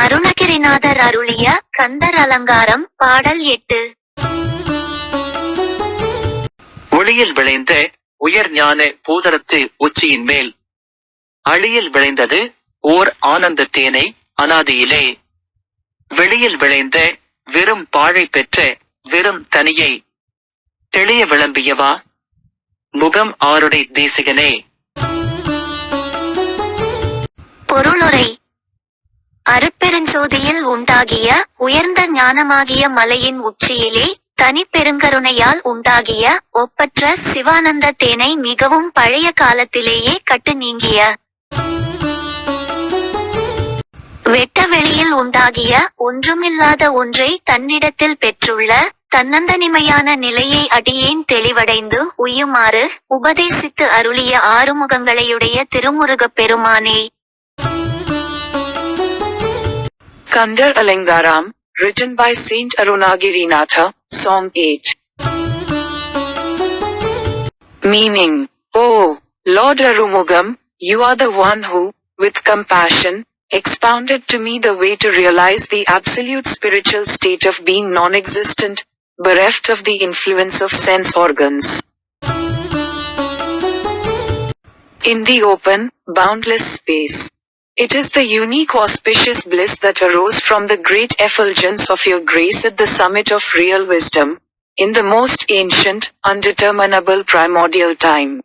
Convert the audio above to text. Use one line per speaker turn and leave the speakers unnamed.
அருணகிரிநாதர் அருளிய கந்தர் அலங்காரம் பாடல் எட்டு.
ஒளியில் விளைந்த உயர் ஞான பூதரத்து உச்சியின் மேல். அழியில் விளைந்தது ஓர் ஆனந்த தேனை அனாதியிலே. வெளியில் விளைந்த வெறும் பாழை பெற்ற வெறும் தனியை. தெளிய விளம்பியவா? முகம் ஆருடை தேசிகனே.
பொருளுரை. அருட்பெருஞ்சோதியில் உண்டாகிய உயர்ந்த ஞானமாகிய மலையின் உச்சியிலே தனி பெருங்கருணையால் உண்டாகிய ஒப்பற்ற சிவானந்த தேனை மிகவும் பழைய காலத்திலேயே கட்டு நீங்கிய வெட்ட வெளியில் உண்டாகிய ஒன்றுமில்லாத ஒன்றை தன்னிடத்தில் பெற்றுள்ள தன்னந்தனிமையான நிலையை அடியேன் தெளிவடைந்து உய்யுமாறு உபதேசித்து அருளிய ஆறுமுகங்களையுடைய திருமுருகப் பெருமானே.
Kandar Alangaram, written by Saint Arunagirinatha, Song 8. Meaning, O Lord Arumugam, you are the one who, with compassion, expounded to me the way to realize the absolute spiritual state of being non existent, bereft of the influence of sense organs. In the open, boundless space. It is the unique auspicious bliss that arose from the great effulgence of your grace at the summit of real wisdom, in the most ancient, undeterminable primordial time.